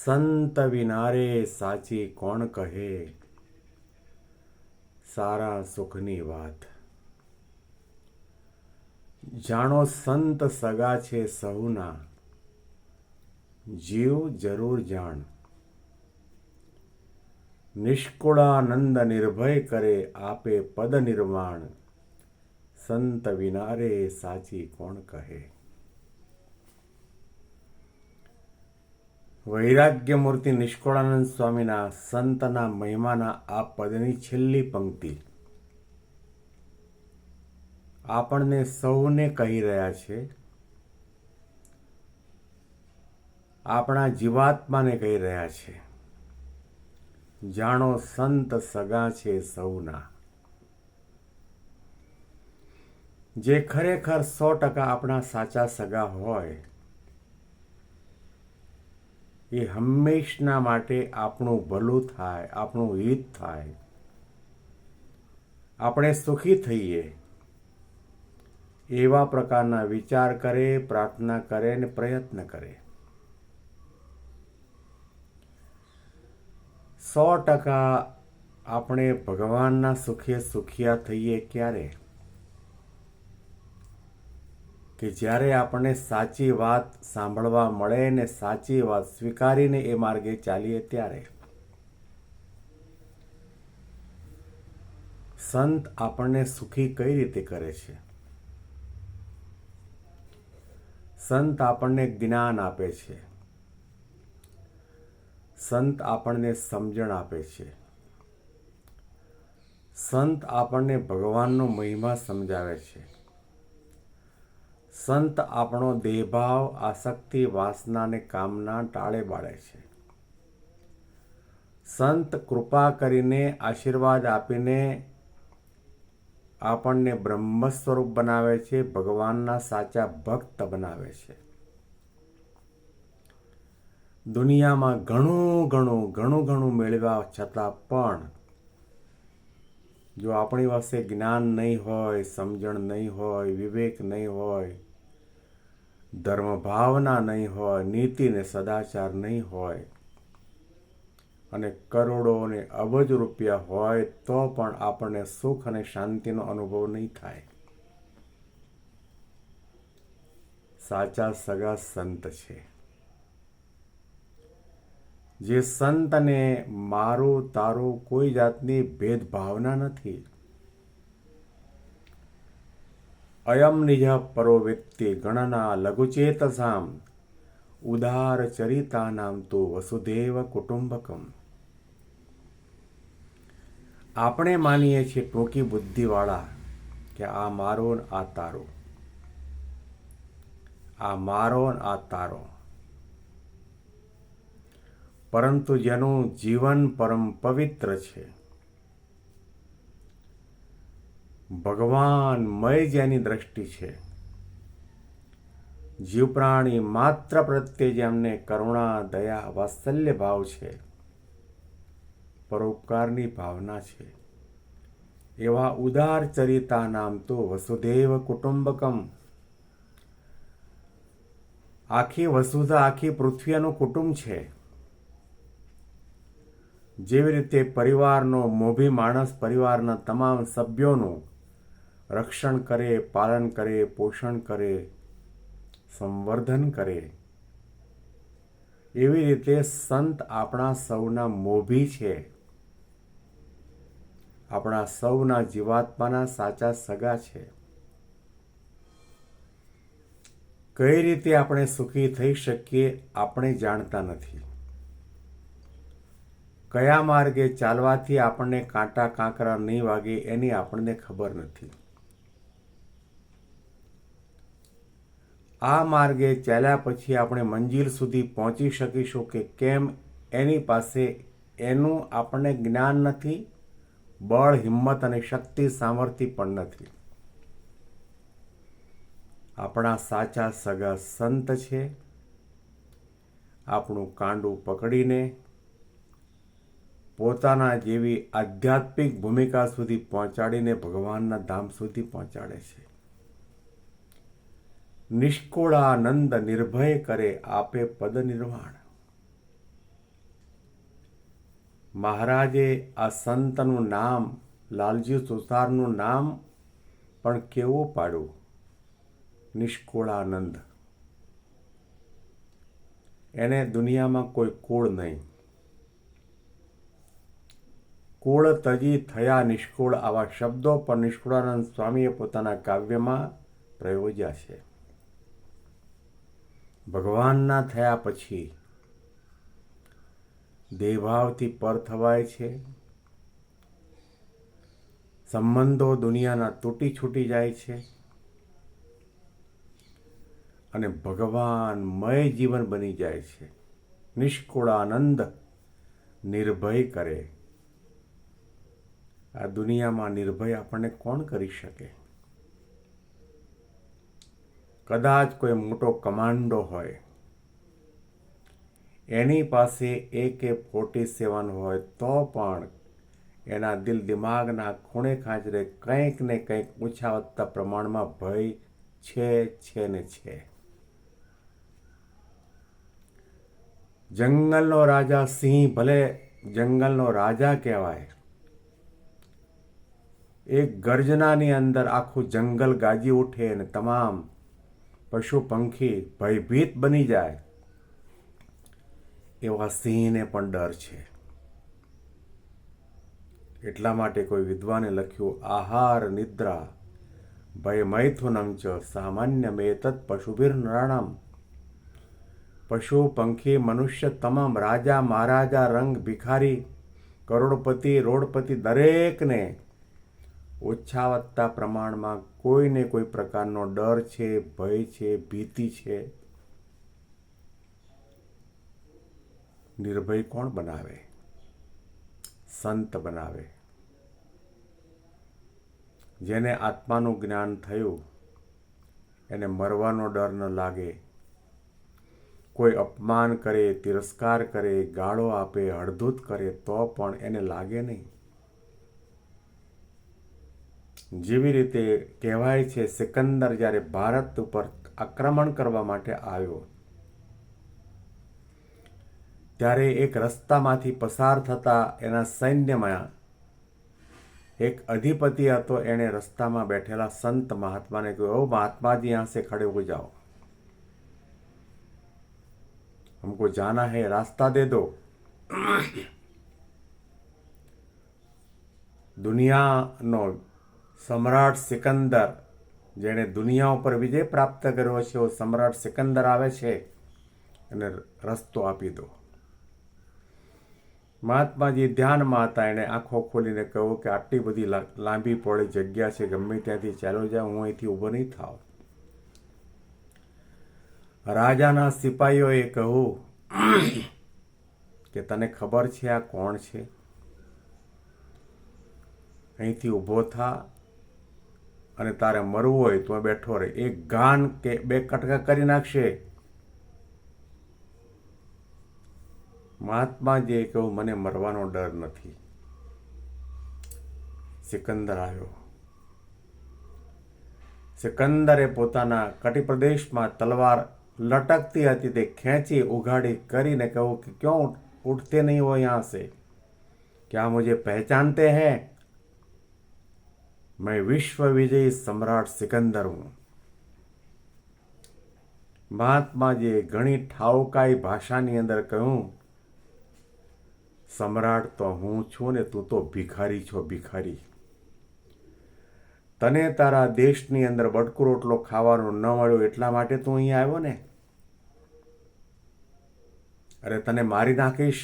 સંત વિનારે સાચી કોણ કહે સારા સુખની વાત જાણો સંત સગા છે સહુના જીવ જરૂર જાણ નિષ્કુળાનંદ નિર્ભય કરે આપે પદ નિર્માણ સંત વિનારે સાચી કોણ કહે વૈરાગ્ય મૂર્તિ નિષ્કોળાનંદ સ્વામીના સંતના મહિમાના આ પદની છેલ્લી પંક્તિ. આપણને સૌને કહી રહ્યા છે, આપણા જીવાત્માને કહી રહ્યા છે, જાણો સંત સગા છે સૌના. જે ખરેખર સો ટકા આપણા સાચા સગા હોય એ હંમેશના માટે આપણું ભલું થાય, આપણું હિત થાય. આપણે સુખી થઈએ. એવા પ્રકારના વિચાર કરે, પ્રાર્થના કરે ને પ્રયત્ન કરે. સો ટકા આપણે ભગવાનના સુખે સુખિયા થઈએ ક્યારે? કે જ્યારે આપણને સાચી વાત સાંભળવા મળે ને સાચી વાત સ્વીકારીને એ માર્ગે ચાલીએ ત્યારે સંત આપણને સુખી કઈ રીતે કરે છે? સંત આપણને જ્ઞાન આપે છે. સંત આપણને સમજણ આપે છે. સંત આપણને ભગવાનનો મહિમા સમજાવે છે. સંત આપણો દેહભાવ, આસક્તિ, વાસનાને, કામના ટાળે બાળે છે. સંત કૃપા કરીને આશીર્વાદ આપીને આપણને બ્રહ્મ સ્વરૂપ બનાવે છે, ભગવાનના સાચા ભક્ત બનાવે છે. દુનિયામાં ઘણું ઘણું ઘણું ઘણું મેળવ્યા છતાં પણ જો આપણી પાસે જ્ઞાન નહીં હોય, સમજણ નહીં હોય, વિવેક નહીં હોય ધર્મ ભાવના નહીં હોય, નીતિ ને સદાચાર નહીં હોય અને કરોડો અને અબજ રૂપિયા હોય તો પણ આપણને સુખ અને શાંતિનો અનુભવ નહીં થાય. સાચા સગા સંત છે. જે સંતને મારું તારું કોઈ જાતની ભેદભાવના નથી. અયમ નિજ પરો વ્યક્તિ ગણના લઘુચેતસામ. ઉદાર ચરિતાનામ તો વસુદેવ કુટુંબકમ. આપણે માનીએ છીએ ટૂંકી બુદ્ધિવાળા કે આ મારો આ તારો. આ મારો આ તારો. પરંતુ જેનું જીવન પરમ પવિત્ર છે. ભગવાન મય જેની દ્રષ્ટિ છે. જીવ પ્રાણી માત્ર પ્રત્યે જેમને કરુણા, દયા, વાત્સલ્ય ભાવ છે. પરોપકારની ભાવના છે. એવા ઉદાર ચરિતા નામ તો વસુદેવ કુટુંબકમ. આખી વસુધા, આખી પૃથ્વીનું કુટુંબ છે. જેવી રીતે પરિવારનો મોભી માણસ પરિવારના તમામ સભ્યોનું રક્ષણ કરે, પાલન કરે, પોષણ કરે, સંવર્ધન કરે. એવી રીતે સંત આપણા સૌના મોભી છે. આપણા સૌના જીવાત્માના સાચા સગા છે. કઈ રીતે આપણે સુખી થઈ શકીએ આપણે જાણતા નથી. કયા માર્ગે ચાલવાથી આપણને કાંટા કાંકરા નહીં વાગે એની આપણને ખબર નથી. આ માર્ગે ચાલ્યા પછી આપણે મંજિલ સુધી પહોંચી શકીશું કે કેમ? એની પાસે એનું આપણને જ્ઞાન નથી, બળ, હિંમત અને શક્તિ, સામર્થ્ય પણ નથી. આપણા સાચા સગા સંત છે. આપણું કાંડું પકડીને પોતાના જેવી આધ્યાત્મિક ભૂમિકા સુધી પહોંચાડીને ભગવાનના ધામ સુધી પહોંચાડે છે. નિષ્કુળાનંદ નિર્ભય કરે આપે પદ નિર્વાણ. મહારાજે આ સંતનું નામ, લાલજી સુથારનું નામ પણ કેવું પાડ્યું? નિષ્કુળાનંદ. એને દુનિયામાં કોઈ કુળ નહીં. કુળ તજી થયા નિષ્કુળ આવા શબ્દો પણ નિષ્કુળાનંદ સ્વામીએ પોતાના કાવ્યમાં પ્રયોજ્યા છે. ભગવાનના થયા પછી દેહભાવથી પર થવાય છે. સંબંધો દુનિયાના તૂટી છૂટી જાય છે. અને ભગવાનમય જીવન બની જાય છે. નિષ્કુળાનંદ નિર્ભય કરે. આ દુનિયામાં નિર્ભય આપણને કોણ કરી શકે? કદાચ કોઈ મોટો કમાન્ડો હોય, એની પાસે એક ફોર્ટી સેવન હોય તો પણ એના દિલ દિમાગના ખૂણે ખાંચરે કંઈક ને કંઈક ઓછા વધતા પ્રમાણમાં ભય છે છે ને છે. જંગલનો રાજા સિંહ ભલે જંગલનો રાજા કહેવાય, એક ગર્જનાની અંદર આખું જંગલ ગાજી ઉઠે અને તમામ પશુ પંખી ભયભીત બની જાય, એવા સિંહને પણ ડર છે. એટલા માટે કોઈ વિદ્વાને લખ્યું, આહાર, નિદ્રા, ભય મૈથુનમ ચ, સામાન્ય મેતત પશુભીર નરાણમ. પશુ પંખી મનુષ્ય તમામ રાજા મહારાજા રંગ ભિખારી, કરોડપતિ, રોડપતિ દરેકને ઓછા વધતા પ્રમાણમાં કોઈને કોઈ પ્રકારનો ડર છે, ભય છે, ભીતિ છે? નિર્ભય કોણ બનાવે? સંત બનાવે. જેને આત્માનું જ્ઞાન થયું, એને મરવાનો ડર ન લાગે. કોઈ અપમાન કરે, તિરસ્કાર કરે, ગાળો આપે હળધૂત કરે, તો પણ એને લાગે નહીં. જેવી રીતે કહેવાય છે સિકંદર જ્યારે ભારત ઉપર આક્રમણ કરવા માટે આવ્યો ત્યારે એક રસ્તામાંથી પસાર થતા એના સૈન્યમાં એક અધિપતિ હતો એણે રસ્તામાં બેઠેલા સંત મહાત્માને કહ્યું ઓ મહાત્માજી यहाँ से खड़े हो जाओ हमको जाना है रास्ता दे दो દુનિયાનો સમ્રાટ સિકંદર, જેણે દુનિયા ઉપર વિજય પ્રાપ્ત કર્યો છે એવો સમ્રાટ સિકંદર આવે છે અને રસ્તો આપી દો. મહાત્માજી ધ્યાનમાં હતા, એણે આંખો ખોલીને કહ્યું કે આટલી બધી લાંબી પહોળી જગ્યા છે, ગમે ત્યાંથી ચાલો જાય, હું અહીંથી ઊભો નહીં થાવ. રાજાના સિપાહીઓએ કહ્યું કે તને ખબર છે આ કોણ છે? અહીંથી ઊભો થા અને તારે મરવું હોય તો બેઠો રહે. એ ગાન કે બે કટકા કરી નાખશે. મહાત્મા જે કહ્યું, મને મરવાનો ડર નથી. સિકંદર આવ્યો. સિકંદરે પોતાના કટીપ્રદેશમાં તલવાર લટકતી હતી, તે ખેંચી ઉઘાડી કરીને કહું કે ક્यों ઉઠતે નહીં हो यहाँ से क्या मुझे पहचानते हैं मैं विश्व विजयी सम्राट सिकंदर हूं મહાત્માજીએ ઘણી ઠાવકાઈ ભાષાની અંદર કહ્યું સમ્રાટ તો હું છું ને તું તો ભિખારી છો ભિખારી તને તારા દેશની અંદર બટકુ રોટલો ખાવાનો ન મળ્યો એટલા માટે તું અહીંયા આવ્યો ને અરે તને મારી નાખીશ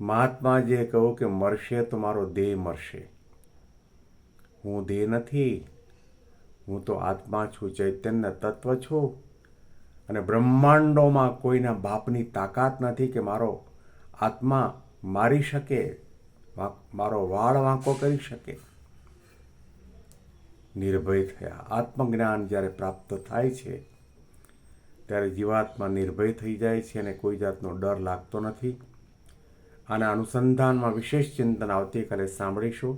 મહાત્માજીએ કહ્યું કે મરશે તો મારો દેહ મરશે હું દેહ નથી. હું તો આત્મા છું, ચૈતન્ય તત્વ છું. અને બ્રહ્માંડોમાં કોઈના બાપની તાકાત નથી કે મારો આત્મા મારી શકે મારો વાળ વાંકો કરી શકે. નિર્ભય થયા. આત્મજ્ઞાન જ્યારે પ્રાપ્ત થાય છે, ત્યારે જીવાત્મા નિર્ભય થઈ જાય છે અને કોઈ જાતનો ડર લાગતો નથી. આના અનુસંધાનમાં વિશેષ ચિંતન આવતીકાલે સાંભળીશું.